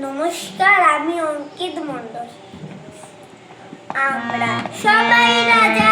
নমস্কার আমি অঙ্কিত মন্ডল আমরা সবাই রাজা।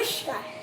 নমস্কার